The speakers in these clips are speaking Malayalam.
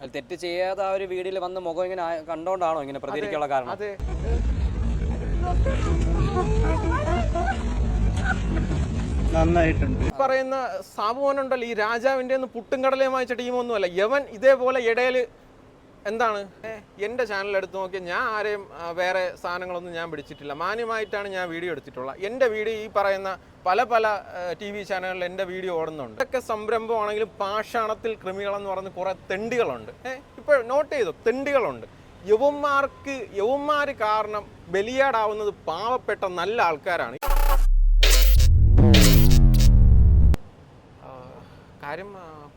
അത് തെറ്റ് ചെയ്യാതെ ആ ഒരു വീടിൽ വന്ന് മുഖം ഇങ്ങനെ കണ്ടോണ്ടാണോ ഇങ്ങനെ പ്രതികരിക്കാനുള്ള കാരണം? അതെ. നന്നായിട്ടുണ്ട്. ഈ പറയുന്ന സാബുവനുണ്ടല്ലോ ഈ രാജാവിന്റെ ഒന്ന് പുട്ടും കടലയും വാങ്ങിച്ച ടീമൊന്നുമല്ല. യവൻ ഇതേപോലെ ഇടയിൽ എന്താണ്? എന്റെ ചാനൽ എടുത്ത് നോക്കിയാൽ ഞാൻ ആരെയും വേറെ സാധനങ്ങളൊന്നും ഞാൻ പിടിച്ചിട്ടില്ല. മാന്യമായിട്ടാണ് ഞാൻ വീഡിയോ എടുത്തിട്ടുള്ളത്. എന്റെ വീഡിയോ ഈ പറയുന്ന പല പല ടി വി ചാനലുകളിൽ എന്റെ വീഡിയോ ഓടുന്നുണ്ട്. ഇതൊക്കെ സംരംഭമാണെങ്കിലും പാഷാണത്തിൽ കൃമികളെന്ന് പറഞ്ഞ് കുറേ തെണ്ടികളുണ്ട്. ഏഹ് ഇപ്പോൾ നോട്ട് ചെയ്തു? തെണ്ടികളുണ്ട്. യവന്മാർക്ക് യവന്മാർ കാരണം ബലിയാടാവുന്നത് പാവപ്പെട്ട നല്ല ആൾക്കാരാണ്. കാര്യം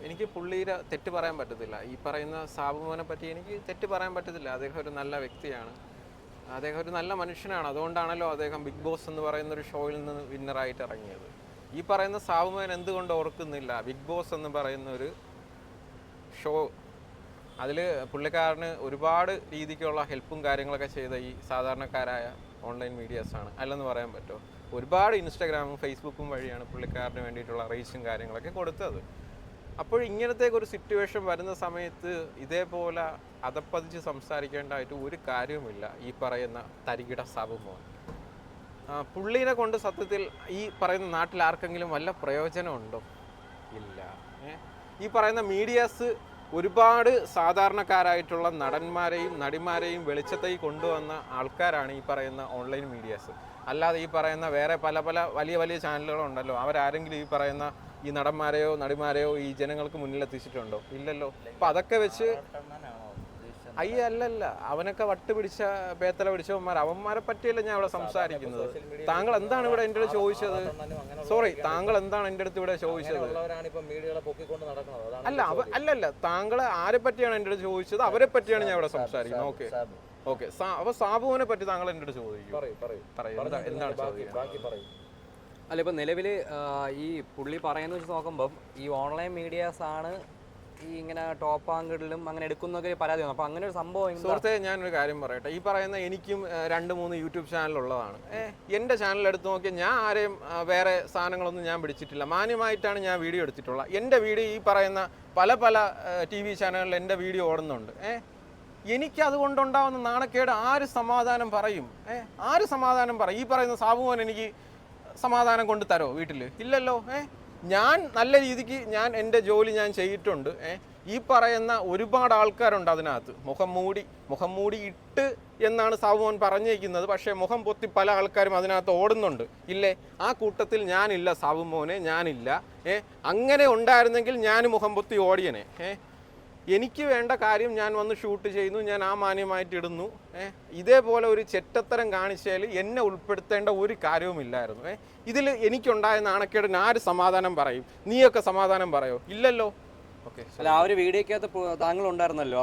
എനിക്ക് പുള്ളിയുടെ തെറ്റ് പറയാൻ പറ്റത്തില്ല. ഈ പറയുന്ന സാബുമോനെ പറ്റി എനിക്ക് തെറ്റ് പറയാൻ പറ്റത്തില്ല. അദ്ദേഹം ഒരു നല്ല വ്യക്തിയാണ്. അദ്ദേഹം ഒരു നല്ല മനുഷ്യനാണ്. അതുകൊണ്ടാണല്ലോ അദ്ദേഹം ബിഗ് ബോസ് എന്ന് പറയുന്ന ഒരു ഷോയിൽ നിന്ന് വിന്നറായിട്ട് ഇറങ്ങിയത്. ഈ പറയുന്ന സാബുമോൻ എന്തുകൊണ്ട് ഓർക്കുന്നില്ല? ബിഗ് ബോസ് എന്ന് പറയുന്ന ഒരു ഷോ അതിൽ പുള്ളിക്കാരന് ഒരുപാട് രീതിക്കുള്ള ഹെൽപ്പും കാര്യങ്ങളൊക്കെ ചെയ്ത ഈ സാധാരണക്കാരായ ഓൺലൈൻ മീഡിയാസാണ് അല്ലെന്ന് പറയാൻ പറ്റുമോ? ഒരുപാട് ഇൻസ്റ്റാഗ്രാമും ഫേസ്ബുക്കും വഴിയാണ് പുള്ളിക്കാരന് വേണ്ടിയിട്ടുള്ള റീച്ചും കാര്യങ്ങളൊക്കെ കൊടുത്തത്. അപ്പോൾ ഇങ്ങനത്തെ ഒരു സിറ്റുവേഷൻ വരുന്ന സമയത്ത് ഇതേപോലെ അതപ്പതിച്ച് സംസാരിക്കേണ്ടതായിട്ട് ഒരു കാര്യവുമില്ല ഈ പറയുന്ന തരികിട ആ, പുള്ളീനെ കൊണ്ട് സത്യത്തിൽ ഈ പറയുന്ന നാട്ടിൽ ആർക്കെങ്കിലും വല്ല പ്രയോജനമുണ്ടോ? ഇല്ല. ഈ പറയുന്ന മീഡിയാസ് ഒരുപാട് സാധാരണക്കാരായിട്ടുള്ള നടന്മാരെയും നടിമാരെയും വെളിച്ചത്തേക്ക് കൊണ്ടുവന്ന ആൾക്കാരാണ് ഈ പറയുന്ന ഓൺലൈൻ മീഡിയാസ് അല്ലാതെ ഈ പറയുന്ന വേറെ പല പല വലിയ വലിയ ചാനലുകളുണ്ടല്ലോ. അവരാരെങ്കിലും ഈ പറയുന്ന ഈ നടന്മാരെയോ നടിമാരെയോ ഈ ജനങ്ങൾക്ക് മുന്നിൽ എത്തിച്ചിട്ടുണ്ടോ? ഇല്ലല്ലോ. അപ്പൊ അതൊക്കെ വെച്ച് അയ്യ അല്ലല്ല. അവനൊക്കെ വട്ട് പിടിച്ച പേത്തല പിടിച്ചവന്മാർ അവന്മാരെ പറ്റിയല്ല ഞാൻ ഇവിടെ സംസാരിക്കുന്നത്? താങ്കൾ എന്താണ് ഇവിടെ എന്റെ അടുത്ത് ചോദിച്ചത്? സോറി താങ്കൾ എന്താണ് എന്റെ അടുത്ത് ഇവിടെ ചോദിച്ചത്? അല്ല അവ അല്ലല്ല. താങ്കൾ ആരെ പറ്റിയാണ് എന്റെ അടുത്ത് ചോദിച്ചത്? അവരെ പറ്റിയാണ് ഞാൻ ഇവിടെ സംസാരിക്കുന്നത്. Okay okay. അപ്പൊ സാബുവിനെ പറ്റി താങ്കൾ എന്നോട് ചോദിക്കും. എന്താണ് അല്ല ഇപ്പൊ നിലവിൽ ഈ പുള്ളി പറയുന്ന വെച്ച് നോക്കുമ്പോൾ ഈ ഓൺലൈൻ മീഡിയാസ് ആണ് ഈ ഇങ്ങനെ ടോപ്പ് ആങ്കിളിലും അങ്ങനെ എടുക്കുന്നൊക്കെ പരാതി വന്നു. അപ്പൊ അങ്ങനെ ഒരു സംഭവം? സുഹൃത്തെ ഞാനൊരു കാര്യം പറയട്ടെ. ഈ പറയുന്ന എനിക്കും രണ്ട് മൂന്ന് യൂട്യൂബ് ചാനലുള്ളതാണ്. ഉള്ളതാണ് എന്റെ ചാനൽ എടുത്ത് നോക്കിയാൽ ഞാൻ ആരെയും വേറെ സാധനങ്ങളൊന്നും ഞാൻ പിടിച്ചിട്ടില്ല. മാന്യമായിട്ടാണ് ഞാൻ വീഡിയോ എടുത്തിട്ടുള്ളത്. എന്റെ വീഡിയോ ഈ പറയുന്ന പല പല ടി വി ചാനലുകളിൽ എന്റെ വീഡിയോ ഓടുന്നുണ്ട്. ഏഹ് എനിക്ക് അതുകൊണ്ടുണ്ടാവുന്ന നാണക്കേട് ആര് സമാധാനം പറയും? ഏഹ് ആര് സമാധാനം പറയും ഈ പറയുന്ന സാബുമോൻ എനിക്ക് സമാധാനം കൊണ്ട് തരോ വീട്ടിൽ ഇല്ലല്ലോ ഏ? ഞാൻ നല്ല രീതിക്ക് ഞാൻ എന്റെ ജോലി ഞാൻ ചെയ്തിട്ടുണ്ട് ഏ? ഈ പറയുന്ന ഒരുപാട് ആൾക്കാരുണ്ട് അതിനകത്ത്. മുഖം മൂടി മുഖം മൂടി ഇട്ട് എന്നാണ് സാബുമോൻ പറഞ്ഞേക്കുന്നത്. പക്ഷേ മുഖം പൊത്തി പല ആൾക്കാരും അതിനകത്ത് ഓടുന്നുണ്ട്. ഇല്ലേ? ആ കൂട്ടത്തിൽ ഞാനില്ല സാബുമോനെ ഞാനില്ല ഏ? അങ്ങനെ ഉണ്ടായിരുന്നെങ്കിൽ ഞാൻ മുഖം പൊത്തി ഓടിയനെ ഏ? എനിക്ക് വേണ്ട കാര്യം ഞാൻ വന്ന് ഷൂട്ട് ചെയ്യുന്നു ഞാൻ ആ മാന്യമായിട്ട് ഇടുന്നു. ഏഹ് ഇതേപോലെ ഒരു ചെറ്റത്തരം കാണിച്ചാൽ എന്നെ ഉൾപ്പെടുത്തേണ്ട ഒരു കാര്യവുമില്ലായിരുന്നു ഏഹ് ഇതിൽ എനിക്കുണ്ടായ നാണക്കേടിന് ആര് സമാധാനം പറയും? നീയൊക്കെ സമാധാനം പറയോ? ഇല്ലല്ലോ. ഓക്കെ അല്ല ആ ഒരു വീഡിയോക്കകത്ത് താങ്കൾ ഉണ്ടായിരുന്നല്ലോ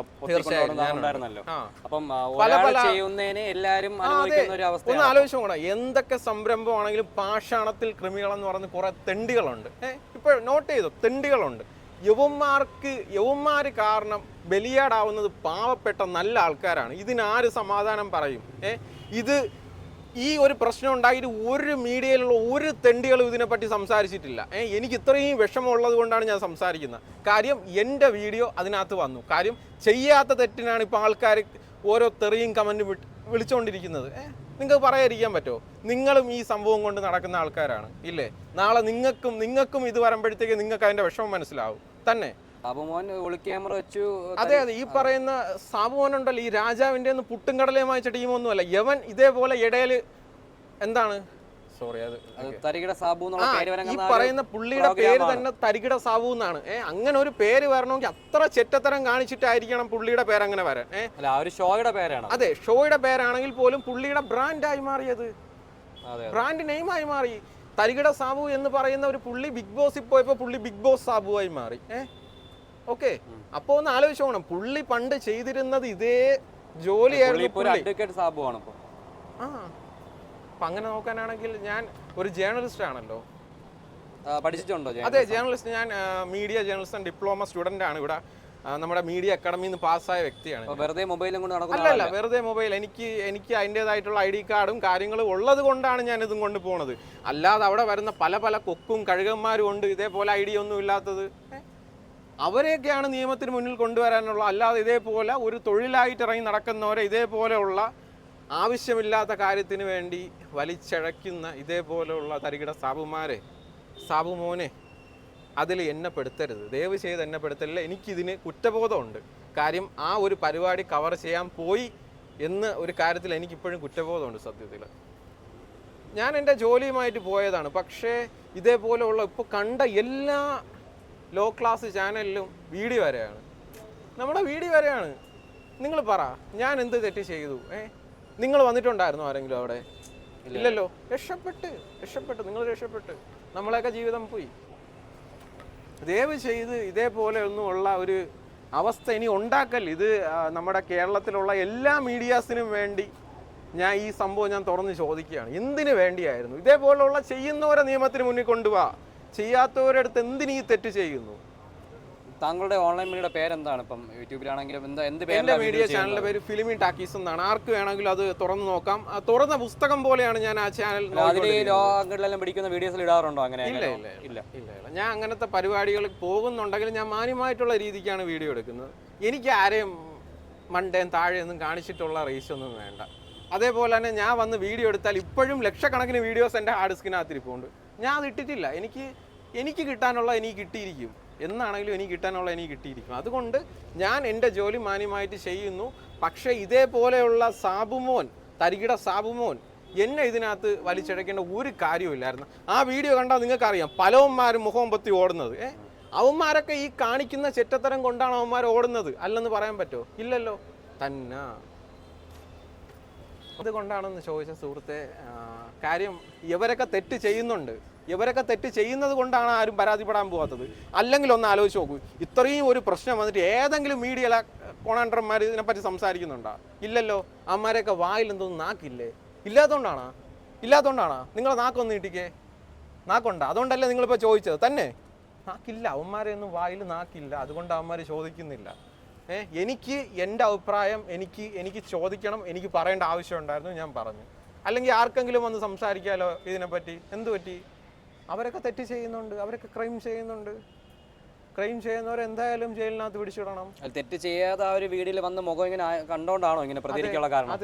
ഉണ്ടായിരുന്നല്ലോ അപ്പം പല പല- ചെയ്യുന്നതിന് എല്ലാരും അനുഭവിക്കുന്ന ഒരു ഒന്ന് അവസ്ഥയാണ് ആലോചിച്ചു കൂടാ എന്തൊക്കെ സംരംഭമാണെങ്കിലും പാഷാണത്തിൽ കൃമികളെന്ന് പറഞ്ഞ് കുറെ തെണ്ടികളുണ്ട്. ഇപ്പൊ നോട്ട് ചെയ്തു. തെണ്ടികളുണ്ട്. യവന്മാർക്ക് യവന്മാർ കാരണം ബലിയാടാവുന്നത് പാവപ്പെട്ട നല്ല ആൾക്കാരാണ്. ഇതിനാര് സമാധാനം പറയും? ഏ? ഇത് ഈ ഒരു പ്രശ്നം ഉണ്ടായിട്ട് ഒരു മീഡിയയിലുള്ള ഒരു തെണ്ടികളും ഇതിനെപ്പറ്റി സംസാരിച്ചിട്ടില്ല. എനിക്ക് ഇത്രയും വിഷമമുള്ളത് കൊണ്ടാണ് ഞാൻ സംസാരിക്കുന്നത്. കാര്യം എന്റെ വീഡിയോ അതിനകത്ത് വന്നു. കാര്യം ചെയ്യാത്ത തെറ്റിനാണ് ഇപ്പോൾ ആൾക്കാർ ഓരോ തെറിയും കമന്റ് വിളിച്ചുകൊണ്ടിരിക്കുന്നത് ഏ? നിങ്ങൾക്ക് പറയാതിരിക്കാൻ പറ്റുമോ? നിങ്ങളും ഈ സംഭവം കൊണ്ട് നടക്കുന്ന ആൾക്കാരാണ്. ഇല്ലേ? നാളെ നിങ്ങൾക്കും നിങ്ങൾക്കും ഇത് വരുമ്പോഴത്തേക്ക് നിങ്ങൾക്ക് അതിന്റെ വിഷമം മനസ്സിലാവും. തന്നെ. വെച്ചു അതെ അതെ ഈ പറയുന്ന സാബുമോൻ ഉണ്ടല്ലോ ഈ രാജാവിന്റെ ഒന്ന് പുട്ടും കടലയും വാങ്ങിച്ച ടീമൊന്നുമല്ല. യവൻ ഇതേപോലെ ഇടയിൽ എന്താണ്? സോറി അത് സാബു ഈ പറയുന്ന പുള്ളിയുടെ പേര് തന്നെ തരികിട സാബു എന്നാണ്. ഏഹ് അങ്ങനെ ഒരു പേര് വരണമെങ്കിൽ അത്ര ചെറ്റത്തരം കാണിച്ചിട്ടായിരിക്കണം പുള്ളിയുടെ പേര് അങ്ങനെ വരാൻ. ഏ അല്ല ആ ഒരു ഷോയുടെ പേരാണ്. അതെ ഷോയുടെ പേരാണെങ്കിൽ പോലും പുള്ളിയുടെ ബ്രാൻഡായി മാറിയത്. അതെ ബ്രാൻഡ് നെയിമായി മാറി. തരികിട സാബു എന്ന് പറയുന്ന ഒരു പുള്ളി ബിഗ് ബോസിൽ പോയപ്പോൾ പുള്ളി ബിഗ് ബോസ് സാബുവായി മാറി. ഏ? ഓക്കെ. അപ്പോൾ ഒന്ന് ആലോചിച്ച് പോകണം പുള്ളി പണ്ട് ചെയ്തിരുന്നത് ഇതേ ജോലിയായിരുന്നു ആ. അപ്പം അങ്ങനെ നോക്കാനാണെങ്കിൽ ഞാൻ ഒരു ജേർണലിസ്റ്റ് ആണല്ലോ. പഠിച്ചിട്ടുണ്ടോ അതെ ജേർണലിസ്റ്റ് ഞാൻ media journalist and diploma student ആണ് ഇവിടെ. നമ്മുടെ മീഡിയ അക്കാഡമിയിൽ നിന്ന് പാസ്സായ വ്യക്തിയാണ് വെറുതെ മൊബൈലും കൊണ്ട് നടക്കുന്നത് അല്ലല്ല വെറുതെ മൊബൈൽ. എനിക്ക് എനിക്ക് അതിന്റെതായിട്ടുള്ള ഐ ഡി കാർഡും കാര്യങ്ങളും ഉള്ളത് കൊണ്ടാണ് ഞാൻ ഇതും കൊണ്ട് പോണത്. അല്ലാതെ അവിടെ വരുന്ന പല പല കൊക്കും കഴുകന്മാരും ഉണ്ട്. ഇതേപോലെ ഐ ഡി ഒന്നും ഇല്ലാത്തത്? അവരെയൊക്കെയാണ് നിയമത്തിന് മുന്നിൽ കൊണ്ടുവരാനുള്ള അല്ലാതെ ഇതേപോലെ ഒരു തൊഴിലായിട്ട് ഇറങ്ങി നടക്കുന്നവരെ ഇതേപോലെയുള്ള ആവശ്യമില്ലാത്ത കാര്യത്തിന് വേണ്ടി വലിച്ചഴയ്ക്കുന്ന ഇതേപോലെയുള്ള തരികിട സാബുമാരെ സാബുമോനെ അതിൽ എന്നെ പെടുത്തരുത്. ദയവ് ചെയ്ത് എന്നെ പെടുത്തലില്ല. എനിക്കിതിന് കുറ്റബോധമുണ്ട്. കാര്യം ആ ഒരു പരിപാടി കവർ ചെയ്യാൻ പോയി എന്ന് ഒരു കാര്യത്തിൽ എനിക്കിപ്പോഴും കുറ്റബോധമുണ്ട് സത്യത്തിൽ. ഞാൻ എന്റെ ജോലിയുമായിട്ട് പോയതാണ്. പക്ഷേ ഇതേപോലെയുള്ള ഇപ്പോൾ കണ്ട എല്ലാ ലോ ക്ലാസ് ചാനലിലും വീഡിയോ വരെയാണ്. നമ്മുടെ വീഡിയോ വരെയാണ്. നിങ്ങൾ പറ ഞാൻ എന്ത് തെറ്റ് ചെയ്തു? ഏ? നിങ്ങൾ വന്നിട്ടുണ്ടായിരുന്നോ ആരെങ്കിലും അവിടെ? ഇല്ലല്ലോ. രക്ഷപ്പെട്ട്. രക്ഷപ്പെട്ട്. നിങ്ങൾ രക്ഷപ്പെട്ട്. നമ്മളെയൊക്കെ ജീവിതം പോയി. ദയവ് ചെയ്ത് ഇതേപോലെ ഒന്നും ഉള്ള ഒരു അവസ്ഥ ഇനി ഉണ്ടാക്കൽ. ഇത് നമ്മുടെ കേരളത്തിലുള്ള എല്ലാ മീഡിയാസിനും വേണ്ടി ഞാൻ ഈ സംഭവം ഞാൻ തുറന്ന് ചോദിക്കുകയാണ്. എന്തിനു വേണ്ടിയായിരുന്നു? ഇതേപോലുള്ള ചെയ്യുന്നവരെ നിയമത്തിന് മുന്നിൽ കൊണ്ടുപോവാ ചെയ്യാത്തവരടുത്ത് എന്തിനീ തെറ്റ് ചെയ്യുന്നു? താങ്കളുടെ ഓൺലൈൻ മീഡിയയുടെ പേരെന്താണ്? ഇപ്പം യൂട്യൂബിലാണെങ്കിലും എന്താ എന്ത് എന്റെ എന്റെ മീഡിയ ചാനലിന്റെ പേര് ഫിലിമി ടാക്കീസ് എന്നാണ്. ആർക്ക് വേണമെങ്കിലും അത് തുറന്നു നോക്കാം. ആ തുറന്ന പുസ്തകം പോലെയാണ് ഞാൻ ആ ചാനൽ അതിൽ ലോ ആംഗിളിലെല്ലാം പിടിക്കുന്ന വീഡിയോസിൽ ഇടാറുണ്ടോ അങ്ങനെ ഇല്ല ഇല്ല ഇല്ല. ഇല്ല. ഇല്ല ഞാൻ അങ്ങനത്തെ പരിപാടികൾ പോകുന്നുണ്ടെങ്കിൽ ഞാൻ മാന്യമായിട്ടുള്ള രീതിക്കാണ് വീഡിയോ എടുക്കുന്നത്. എനിക്ക് ആരെയും മണ്ടയും താഴെയൊന്നും കാണിച്ചിട്ടുള്ള റേസ് ഒന്നും വേണ്ട. അതേപോലെ തന്നെ ഞാൻ വന്ന് വീഡിയോ എടുത്താൽ ഇപ്പോഴും ലക്ഷക്കണക്കിന് വീഡിയോസ് എന്റെ ഹാർഡ് ഡിസ്കിനകത്ത് ഇരിപ്പുണ്ട് ഞാൻ അത് ഇട്ടിട്ടില്ല. എനിക്ക് എനിക്ക് കിട്ടാനുള്ള എനിക്ക് കിട്ടിയിരിക്കും. എന്നാണെങ്കിലും എനിക്ക് കിട്ടാനുള്ള എനിക്ക് കിട്ടിയിരിക്കും. അതുകൊണ്ട് ഞാൻ എന്റെ ജോലി മാന്യമായിട്ട് ചെയ്യുന്നു. പക്ഷേ ഇതേപോലെയുള്ള സാബുമോൻ തരികിട സാബുമോൻ എന്നെ ഇതിനകത്ത് വലിച്ചിഴക്കേണ്ട ഒരു കാര്യമില്ലായിരുന്നു ആ വീഡിയോ കണ്ടാൽ നിങ്ങൾക്കറിയാം പലവന്മാരും മുഖം പൊത്തി ഓടുന്നത്. ഏ? അവന്മാരൊക്കെ ഈ കാണിക്കുന്ന ചെറ്റത്തരം കൊണ്ടാണ് അവന്മാർ ഓടുന്നത്. അല്ലെന്ന് പറയാൻ പറ്റുമോ? ഇല്ലല്ലോ. തന്ന. അതുകൊണ്ടാണെന്ന് ചോദിച്ച സുഹൃത്തെ കാര്യം ഇവരൊക്കെ തെറ്റ് ചെയ്യുന്നുണ്ട്. ഇവരൊക്കെ തെറ്റ് ചെയ്യുന്നത് കൊണ്ടാണ് ആരും പരാതിപ്പെടാൻ പോകാത്തത് അല്ലെങ്കിൽ ഒന്ന് ആലോചിച്ച് നോക്കൂ. ഇത്രയും ഒരു പ്രശ്നം വന്നിട്ട് ഏതെങ്കിലും മീഡിയ കോണാണ്ടർമാർ ഇതിനെപ്പറ്റി സംസാരിക്കുന്നുണ്ടോ? ഇല്ലല്ലോ. അമ്മമാരെയൊക്കെ വായിൽ എന്തോന്നും നാക്കില്ലേ? ഇല്ലാത്തതുകൊണ്ടാണോ ഇല്ലാത്തതുകൊണ്ടാണോ നിങ്ങളെ നാക്കൊന്ന് നീട്ടിക്കേ. നാക്കുണ്ടോ? അതുകൊണ്ടല്ലേ നിങ്ങളിപ്പോൾ ചോദിച്ചത്. തന്നെ. നാക്കില്ല. അവന്മാരെയൊന്നും വായിൽ നാക്കില്ല. അതുകൊണ്ട് അവന്മാർ ചോദിക്കുന്നില്ല. ഏഹ് എനിക്ക് എന്റെ അഭിപ്രായം എനിക്ക് എനിക്ക് ചോദിക്കണം എനിക്ക് പറയേണ്ട ആവശ്യമുണ്ടായിരുന്നു ഞാൻ പറഞ്ഞു. അല്ലെങ്കിൽ ആർക്കെങ്കിലും വന്ന് സംസാരിക്കാലോ ഇതിനെപ്പറ്റി? എന്തു പറ്റി? അവരൊക്കെ തെറ്റ് ചെയ്യുന്നുണ്ട് അവരൊക്കെ ക്രൈം ചെയ്യുന്നുണ്ട്. ക്രൈം ചെയ്യുന്നവരെ എന്തായാലും ജയിലിനകത്ത് പിടിച്ചിടണം. തെറ്റ് ചെയ്യാതെ ആ ഒരു വീടിൽ വന്ന് മുഖം ഇങ്ങനെ കണ്ടോണ്ടാണോ ഇങ്ങനെ പ്രതികരിക്കാനുള്ള കാരണം?